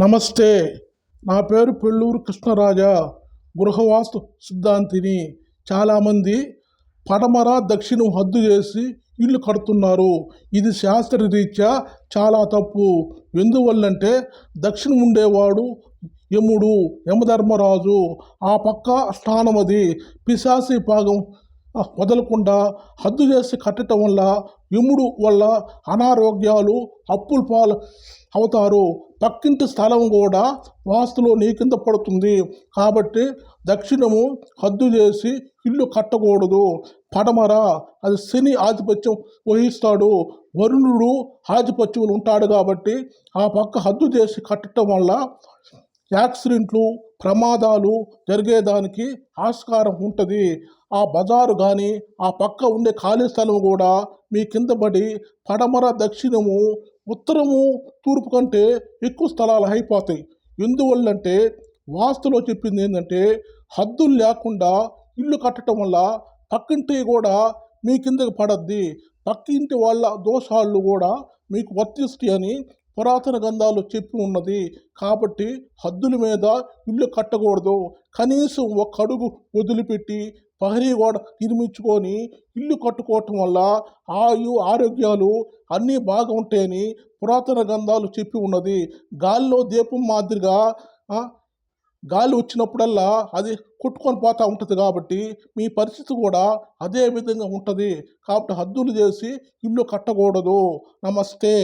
నమస్తే. నా పేరు పెళ్ళూరు కృష్ణరాజా. గృహవాస్తు సిద్ధాంతిని చాలామంది పడమర దక్షిణం హద్దు చేసి ఇల్లు కడుతున్నారు. ఇది శాస్త్రరీత్యా చాలా తప్పు. ఎందువల్లంటే దక్షిణం ఉండేవాడు యముడు యమధర్మరాజు. ఆ పక్క స్థానం అది పిశాసి భాగం వదలకుండా హద్దు చేసి కట్టడం వల్ల యముడు వల్ల అనారోగ్యాలు అప్పుల పాలు అవుతారు. పక్కింటి స్థలం కూడా వాస్తులో నీ కింద పడుతుంది. కాబట్టి దక్షిణము హద్దు చేసి ఇల్లు కట్టకూడదు. పడమర అది శని ఆధిపత్యం వహిస్తాడు. వరుణుడు ఆధిపత్యములు ఉంటాడు కాబట్టి ఆ పక్క హద్దు చేసి కట్టడం వల్ల యాక్సిడెంట్లు ప్రమాదాలు జరిగేదానికి ఆస్కారం ఉంటుంది. ఆ బజారు కానీ ఆ పక్క ఉండే ఖాళీ స్థలం కూడా మీ కింద పడి పడమర దక్షిణము ఉత్తరము తూర్పు కంటే ఎక్కువ స్థలాలు అయిపోతాయి. ఎందువల్లంటే వాస్తులో చెప్పింది ఏంటంటే హద్దులు లేకుండా ఇల్లు కట్టడం వల్ల పక్కింటి కూడా మీ కిందకి పడద్ది. పక్కింటి వాళ్ళ దోషాలు కూడా మీకు వర్తిస్తాయి అని పురాతన గ్రంథాలు చెప్పి ఉన్నది కాబట్టి హద్దుల మీద ఇల్లు కట్టకూడదు. కనీసం ఒక అడుగు వదిలిపెట్టి ప్రహరీ గోడ నిర్మించుకొని ఇల్లు కట్టుకోవటం వల్ల ఆయు ఆరోగ్యాలు అన్నీ బాగా ఉంటాయని పురాతన గ్రంథాలు చెప్పి ఉన్నది. గాలిలో దీపం మాదిరిగా గాలి వచ్చినప్పుడల్లా అది కొట్టుకొని పోతూ ఉంటుంది కాబట్టి మీ పరిస్థితి కూడా అదే విధంగా ఉంటుంది. కాబట్టి హద్దులు చేసి ఇల్లు కట్టకూడదు. నమస్తే.